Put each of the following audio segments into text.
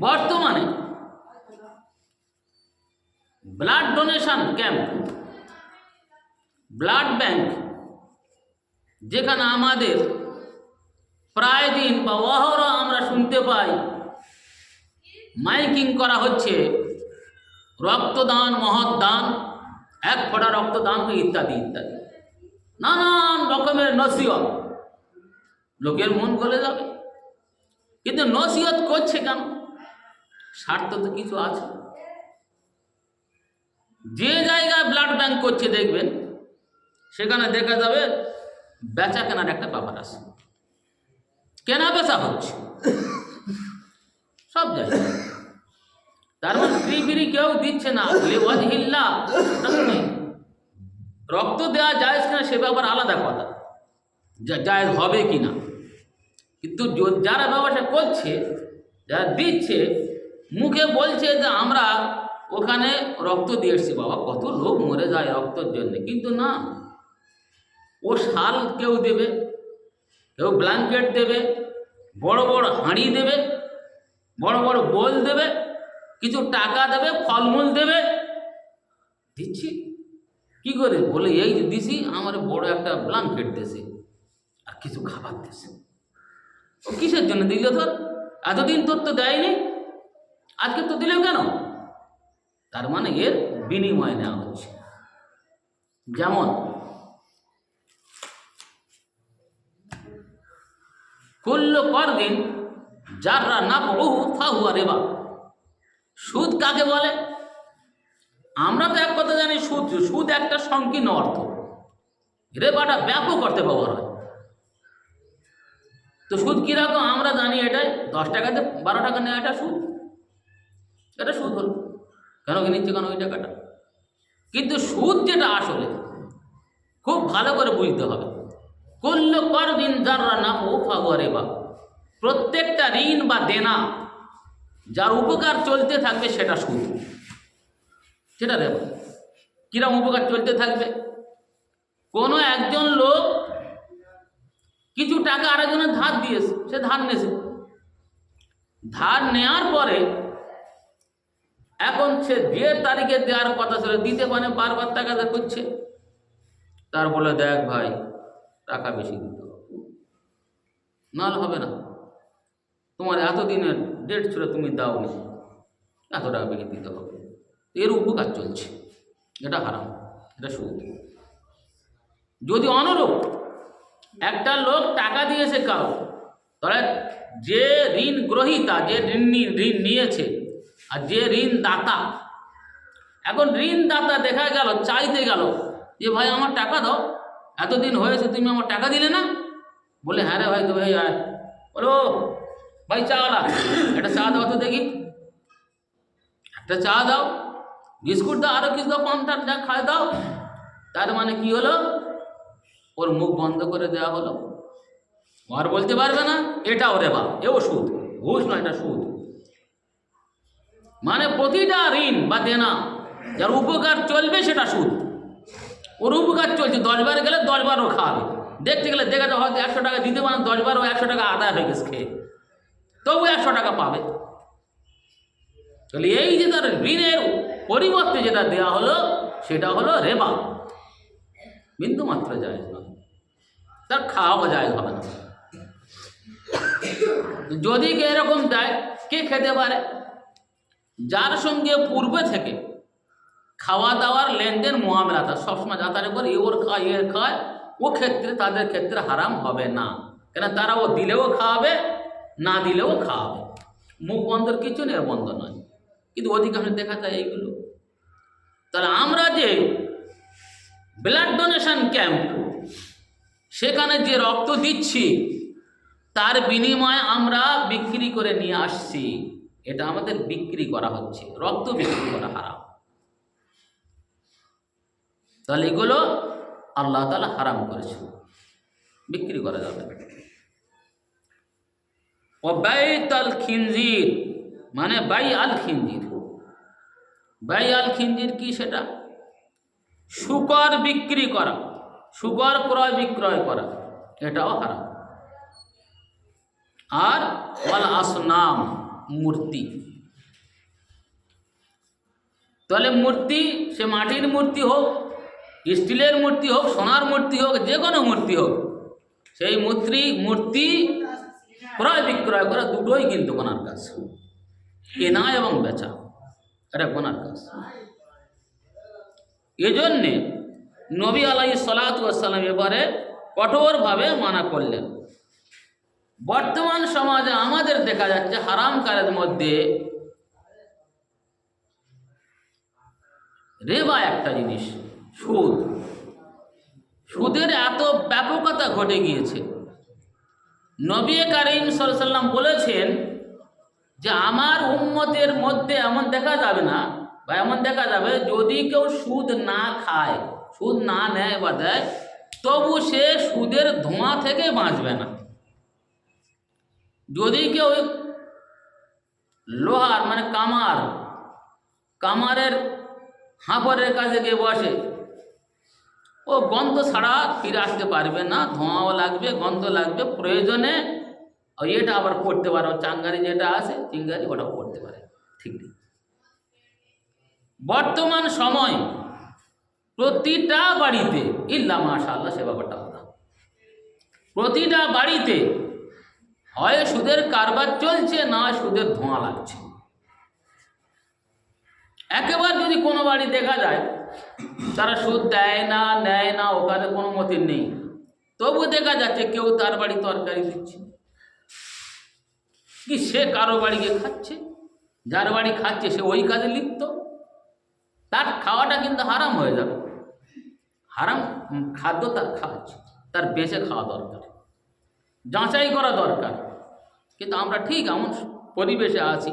বর্তমানে blood donation camp blood bank যেখানে আমাদের প্রায় দিন বা অহরহ আমরা শুনতে পাই, মাইকিং করা হচ্ছে, রক্তদান মহৎদান এক ফোঁটা রক্তদান ইত্যাদি ইত্যাদি। নানান রকমের নসিহত। লোকের মন গলে যাবে। কিন্তু নসিহত করছে কেন? স্বার্থ তো কিছু আছে। যে জায়গায় ব্লাড ব্যাংক করছে দেখবেন, সেখানে দেখা যাবে বেচা কেনার একটা ব্যাপার আছে। কেনা বেচা হচ্ছে। সব জায়গায়। তার মানে কেউ দিচ্ছে না। লেওয়াজ হিল্লা, ওটা রক্ত দেওয়া যায় কিনা সে ব্যাপার আলাদা কথা। যা হবে কি না কিন্তু যারা ব্যবসা করছে, যারা দিচ্ছে মুখে বলছে যে আমরা ওখানে রক্ত দিয়ে এসছি। বাবা, কত লোক মরে যায় রক্তের জন্য। কিন্তু না, ও শাল কেউ দেবে, কেউ ব্ল্যাঙ্কেট দেবে, বড় বড় হাঁড়ি দেবে, বড় বড় বোল দেবে, কিছু টাকা দেবে, ফলমূল দেবে। দিচ্ছি। কি করে? বলে, এই যে দিছি, আমার বড় একটা ব্ল্যাঙ্কেট দেশে আর কিছু খাবার দেশে ও কিসের জন্য দিল তোর এতদিন তোর তো দেয়নি। আজকে তো দিলেও কেন? তার মানে এর বিনিময় নেওয়া হচ্ছে। যেমন, কুল্ল করদিন যাররা না বহু ফাহুয়া রেবা। সুদ কাকে বলে? আমরা তো এক কথা জানি, সুদ সুদ একটা সংকীর্ণ অর্থ। রেবাটা ব্যাপক অর্থে ব্যবহার হয়। তো সুদ কীরকম? আমরা জানি এটাই, দশ টাকাতে বারো টাকা নেওয়া এটা সুদ। এটা সুদ হলো। কেন কি নিচ্ছে? কেন ওই টাকাটা? কিন্তু সুদ যেটা আসলে, খুব ভালো করে বুঝতে হবে। করল কর দিন যারা না ও ফাগুয়ারে বা প্রত্যেকটা ঋণ বা দেনা, যার উপকার চলতে থাকবে সেটা সুদ। সেটা রেবা কিরম উপকার চলতে থাকবে? কোনো একজন লোক কিছু টাকা আরেকজনের ধার দিয়েছে, সে ধার নেছে ধার নেওয়ার পরে এখন সে যে তারিখে দেওয়ার কথা ছিল, দিতে পারে, বারবার টাকা করছে তার বলে, দেখ ভাই, টাকা বেশি দিতে হবে। নাহলে হবে না। তোমার এতদিনের ডেট ছিল, তুমি দাওনি। এত টাকা বেশি দিতে হবে। এর উপকার চলছে। এটা হারাম, এটা সুদ যদি অনুরূপ একটা লোক টাকা দিয়েছে কারও, তাহলে যে ঋণ গ্রহীতা, যে ঋণ নি- ঋণ নিয়েছে আর যে ঋণ দাতা এখন ঋণ দাতা দেখা গেল, চাইতে গেল, যে ভাই আমার টাকা দাও, এতদিন হয়েছে, তুমি আমার টাকা দিলে না? বলে হ্যাঁ রে ভাই, তো ভাই, আয়। বলো ভাই, চা লাগ একটা চা দাও তো দেখি। একটা চা দাও, বিস্কুট দাও আরও কিছু দাও পান্তার যা খায় দাও। তার মানে কি হলো? ওর মুখ বন্ধ করে দেওয়া হলো। আর বলতে পারবে না, এটাও রেবা এও সুদ, ঘুষ নয়, এটা সুদ। মানে প্রতিটা ঋণ বা দেনা, যার উপকার চলবে সেটা সুদ। ওর উপকার চলছে দশবার গেলে দশবারও খাওয়াবে দেখতে গেলে দেখা যাবে হয়তো একশো টাকা দিতে পারেন দশবারও একশো টাকা আদায় হয়ে গেছে খেয়ে। তবু একশো টাকা পাবে। তাহলে এই যে তার ঋণের পরিবর্তে যেটা দেওয়া হলো, সেটা হলো রেবা। বিন্দু মাত্র যায় নয় তার খাওয়াও যায় হবে না। যদি কে এরকম দেয়, কে খেতে পারে? যার সঙ্গে পূর্বে থেকে খাওয়া দাওয়ার লেনদেন, মোয়ামেলা তার সবসময় যাতায়াত করে ওর খায় এর খায়, ও ক্ষেত্রে তাদের ক্ষেত্রে হারাম হবে না। কেন তারা ও দিলেও খাওয়াবে না দিলেও খাওয়াবে মুখ বন্ধর কিছু নেই বন্ধ নয়। কিন্তু অধিকাংশ দেখা যায় এইগুলো। তাহলে আমরা যে ব্লাড ডোনেশন ক্যাম্প সেখানে যে রক্ত দিচ্ছি, তার বিনিময়ে আমরা বিক্রি করে নিয়ে আসছি। এটা আমাদের বিক্রি করা হচ্ছে, রক্ত বিক্রি করা হারাম। তাহলে এগুলো আল্লাহ তালা হারাম করেছে, বিক্রি করা যাবে মানে বাই আল খিনজির বাই আল খিনজির কি সেটা? শুকর বিক্রি করা, শুকর ক্রয় বিক্রয় করা, এটাও হারাম। আর ওয়াল আসনাম মূর্তি। তাহলে মূর্তি, সে মাটির মূর্তি হোক, স্টিলের মূর্তি হোক, সোনার মূর্তি হোক, যে কোনো মূর্তি হোক, সেই মূর্তি মূর্তি ক্রয় বিক্রয় করা দুটোই কিন্তু গোনার কাজ। কেনা এবং বেচা, এটা গোনার কাজ। এজন্যে নবী আলাই সালাতাম এবারে কঠোরভাবে মানা করলেন। বর্তমান সমাজে আমাদের দেখা যাচ্ছে হারাম কারের মধ্যে রেবা একটা জিনিস, সুদ। সুদের এত ব্যাপকতা ঘটে গিয়েছে। নবী কারিম সাল্লাম বলেছেন যে, আমার উম্মতের মধ্যে এমন দেখা যাবে না বা এমন দেখা যাবে যদি কেউ সুদ না খায়, সুদ না নেয় বা দেয়, তবু সে সুদের ধোঁয়া থেকে বাঁচবে না। যদি কেউ লোহার মানে কামার, কামারের হাঁপরের কাছে গিয়ে বসে, ও গন্ধ ছাড়া ফিরে আসতে পারবে না, ধোঁয়াও লাগবে, গন্ধ লাগবে, প্রয়োজনে এটা আবার পড়তে পারে চাঙ্গারি যেটা আছে, চিঙ্গারি ওটাও পড়তে পারে, ঠিক নেই। বর্তমান সময় প্রতিটা বাড়িতে, ইল্লা মাশা আল্লাহ সে ব্যাপারটা প্রতিটা বাড়িতে হয় সুদের কারবার চলছে, না সুদের ধোঁয়া লাগছে। একেবারে যদি কোনো বাড়ি দেখা যায়, তারা সুদ দেয় না, নেয় না ওখানে কোনো মতে নেই। তবু দেখা যাচ্ছে কেউ তার বাড়ি তরকারি দিচ্ছে। কি সে কারও বাড়ি গিয়ে খাচ্ছে? যার বাড়ি খাচ্ছে, সে ওই কাজে লিপ্ত? তার খাওয়াটা কিন্তু হারাম হয়ে যাবে। হারাম খাদ্য তার খাওয়াচ্ছে তার বেঁচে খাওয়া দরকার। যাচাই করা দরকার। কিন্তু আমরা ঠিক এমন পরিবেশে আছি,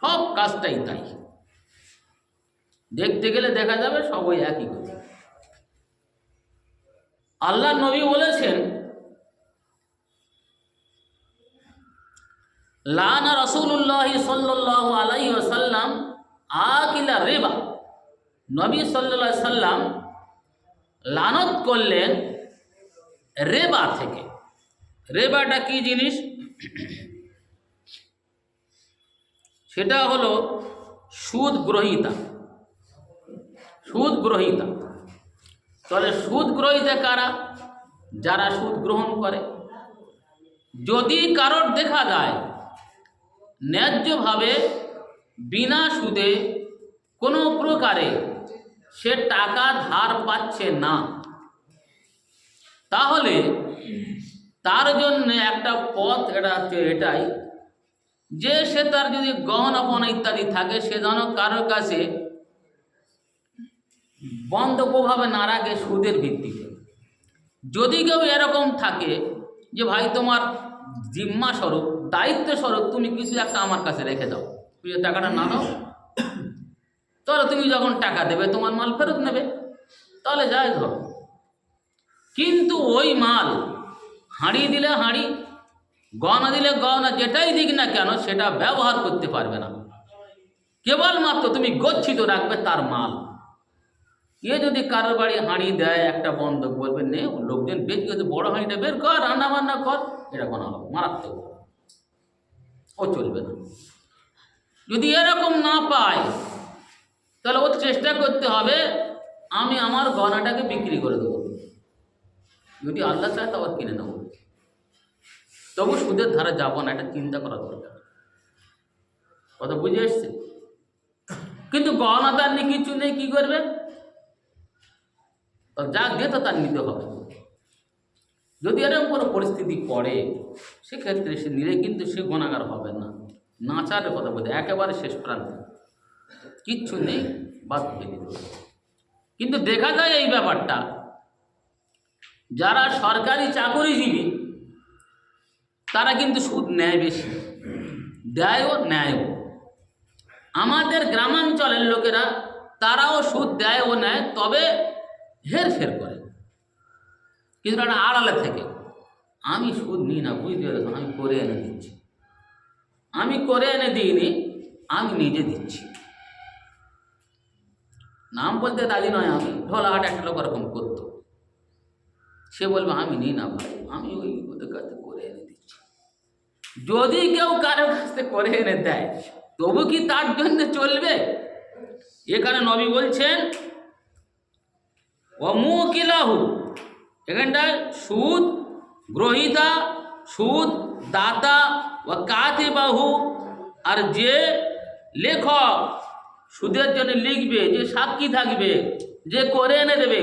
সব কাজটাই তাই। দেখতে গেলে দেখা যাবে সবই একই কথা। আল্লাহ নবী বলেছেন, লানা রসুল্লাহ সাল্লাহ আলাই সাল্লাম আকিলা রেবা। নবী সাল্লা সাল্লাম লানত করলেন রেবা থেকে। রেবাটা কি জিনিস? সেটা হলো সুদ গ্রহিতা। সুদ গ্রহিতা। তাহলে সুদ গ্রহিতা কারা? যারা সুদ গ্রহণ করে। যদি কারোর দেখা যায় ন্যায্যভাবে বিনা সুদে কোনো প্রকারে সে টাকা ধার পাচ্ছে না, তাহলে তার জন্য একটা পথ এটা হচ্ছে এটাই। যে সে তার যদি গহনা পনা ইত্যাদি থাকে, সে যেন কারোর কাছে বন্ধ প্রভাবে না রাখে সুদের ভিত্তিতে। যদি কেউ এরকম থাকে যে, ভাই, তোমার জিম্মা স্বরূপ, দায়িত্ব স্বরূপ, তুমি কিছু একটা আমার কাছে রেখে দাও। তুমি টাকাটা না দাও তাহলে তুমি যখন টাকা দেবে, তোমার মাল ফেরত নেবে। তাহলে যাই ধরো। কিন্তু ওই মাল হাঁড়ি দিলে হাঁড়ি গহনা দিলে গহনা যেটাই দিক না কেন সেটা ব্যবহার করতে পারবে না। কেবলমাত্র তুমি গচ্ছিত রাখবে তার মাল। এ যদি কারোর বাড়ি হাঁড়ি দেয়, একটা বন্ধক বলবে, নে লোকজন বেশ গেছে, বড় হাঁড়িটা বের কর রান্না বান্না কর। এটা কোনো হবে মারাত্মক ও চলবে না। যদি এরকম না পায়, তাহলে ও চেষ্টা করতে হবে, আমি আমার গহনাটাকে বিক্রি করে দেবো। যদি আল্লাহ চায় তো আবার কিনে নেব। তবু সুদের ধারা যাব না, এটা চিন্তা করা দরকার। কথা বুঝে এসছে? কিন্তু গহনা তার নিয়ে কিছু নেই, কি করবে? যা দিয়ে তো তার নিতে হবে। যদি এরকম কোনো পরিস্থিতি পড়ে, সেক্ষেত্রে সে নিলে কিন্তু সে গুণাগার হবে না। নাচারের কথা বলতে, একেবারে শেষ প্রান্তে। কিচ্ছু নেই, বাদ হবে। কিন্তু দেখা যায় এই ব্যাপারটা যারা সরকারি চাকরিজীবী, তারা কিন্তু সুদ নেয় বেশি। দেয়ও, নেয়ও। আমাদের গ্রামাঞ্চলের লোকেরা তারাও সুদ দেয় ও নেয়, তবে হেরফের করে। কিন্তু একটা আড়ালে থেকে, আমি সুদ নিই না, বুঝতে পেরেছেন আমি করে এনে দিচ্ছি। আমি করে এনে দিইনি, আমি নিজে দিচ্ছি। নাম বলতে দাদি নয় আমি ঢোলাহাট একটা লোক ওরকম করতো। সে বলবে, আমি নিই না ভাই, আমি ওই ওদের কাছে করে এনে দিচ্ছি। যদি কেউ কারও কাছ থেকে করে এনে দেয়, তবু কি তার জন্য চলবে? এখানে নবী বলছেন অমুকিলাহু এখানটায় সুদ গ্রহিতা, সুদ দাতা ও কাতিবাহু আর যে লেখক সুদের জন্য লিখবে, যে সাক্ষী থাকবে, যে করে এনে দেবে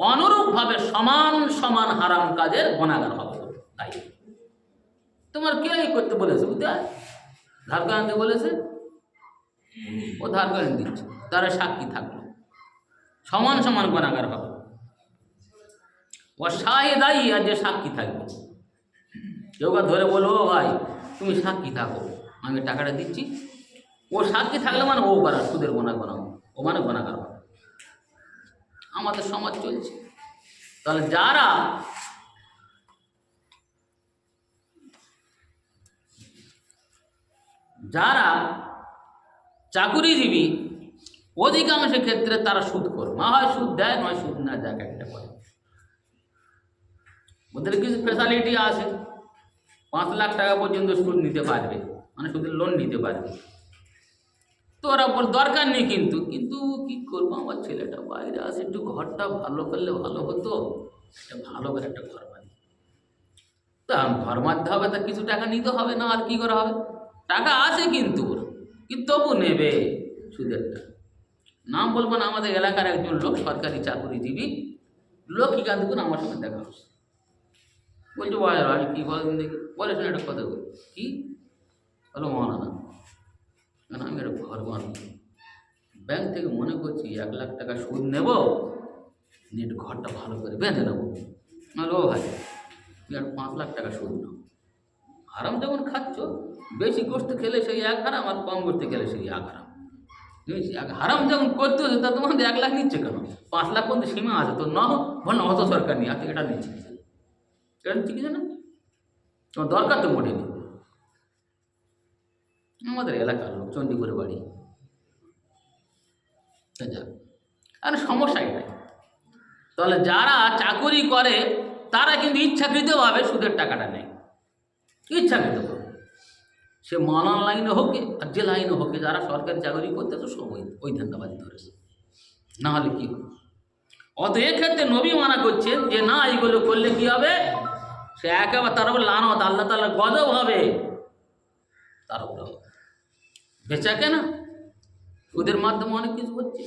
অনুরূপভাবে সমান সমান হারাম কাজের গুণাগার হবে। তাই। তোমার কে করতে বলেছে বুঝতে ধার করে আনতে বলেছে? ও ধার করে দিচ্ছে তারা সাক্ষী থাকল। সমান সমান গুণাগার হবে। ও শাহেদাই আর যে সাক্ষী থাকবে। কেউ ধরে বলব "ও ভাই, তুমি সাক্ষী থাকো। আমি টাকাটা দিচ্ছি। ও সাক্ষী থাকলে মানে ও করার সুদের গোনা গোনা ও মানে গোনাগার হবে। আমাদের সমাজ চলছে। তাহলে যারা যারা চাকুরিজীবী, অধিকাংশ ক্ষেত্রে তারা সুদ করে। মা হয় সুদ দেয়, নয় সুদ না যাক একটা করে। ওদের কিছু ফেসিলিটি আছে। পাঁচ লাখ টাকা পর্যন্ত সুদ নিতে পারবে। মানে সুদের লোন নিতে পারবে। তো ওরা বল দরকার নেই কিন্তু। কিন্তু কি করব? আমার ছেলেটা বাইরে আসে একটু ঘরটা ভালো করলে ভালো হতো। একটা ভালো করে একটা ঘর বানি তা ঘর মারতে হবে, তা কিছু টাকা নিতে হবে না, আর কি করা হবে? টাকা আছে কিন্তু কিন্তু তবু নেবে সুদেরটা নাম বলব না, আমাদের এলাকার একজন লোক, সরকারি চাকরিজীবী লক্ষ্মীকান্তপুর আমার সঙ্গে দেখা হচ্ছে। বলছো ভাই আমি কী বলেন দেখি। বলে শুনে একটা কথা বলি। কি? বলো মহানা কেন আমি একটা ঘর বানাবো ব্যাংক থেকে মনে করছি এক লাখ টাকা সুদ নেব নেট ঘরটা ভালো করে বেঁধে নেব। নাহলে ও ভাই তুমি আর পাঁচ লাখ টাকা সুদ নাও। হারাম যখন খাচ্ছ, বেশি গোস্ত খেলে সেই এক হারাম আর কম গোস্ত খেলে সেই এক হারাম। হারাম যখন করতে হচ্ছে, তা তোমাদের এক লাখ নিচ্ছে কেন? পাঁচ লাখ পর্যন্ত সীমা আছে তো ন বল না অত সরকার নিয়ে আছে এটা নিচ্ছে এটা নিচ্ছে কিছু না তোমার দরকার তো মোটে নেই। আমাদের এলাকার লোক চণ্ডীপুরে বাড়ি। আর সমস্যা এটাই তাহলে যারা চাকরি করে, তারা কিন্তু ইচ্ছাকৃতভাবে সুদের টাকাটা নেয়। ইচ্ছাকৃত সে মালান লাইনে হোক আর যে লাইনে হোক যারা সরকারি চাকরি করতে তো সব ওই ওই ধান্দাবাজি ধরেছে। না হলে কি হবে? অত এক্ষেত্রে নবী মানা করছেন যে, না এইগুলো করলে কি হবে? সে একেবারে তার উপর লানত, আল্লাহ তালা গজব হবে। তার উপরে হবে। বেচা কেনা? সুদের মাধ্যমে অনেক কিছু হচ্ছে।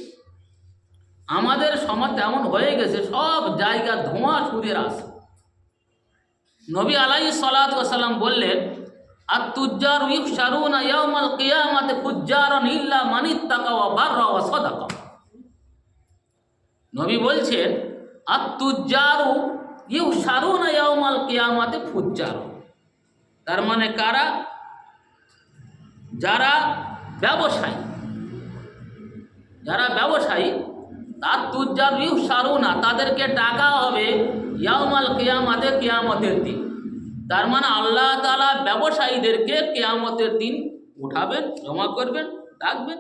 আমাদের সমাজ এমন হয়ে গেছে, সব জায়গা ধোঁয়া সুদের আসে নবী আলাই সালাম বললেন আর তুজ্জার ইফ সারুন ইয়ামাল কিয়ামাতে ফুজ্জারন ইল্লা মানিত্তাকা ওয়া বাররা ওয়া সাদাকা। নবী বলছেন আর তুজ্জারু সারুন ইয়ামাল কিয়ামাতে ফুজ্জার তার মানে কারা? যারা যারা ব্যবসায়ী, তার তুজ্জার ইউ সারুনা, তাদেরকে ডাকা হবে ইয়ামাল কেয়ামাতে কেয়ামতের দিন। তার মানে আল্লাহ তালা ব্যবসায়ীদেরকে কেয়ামতের দিন উঠাবেন, জমা করবেন ডাকবেন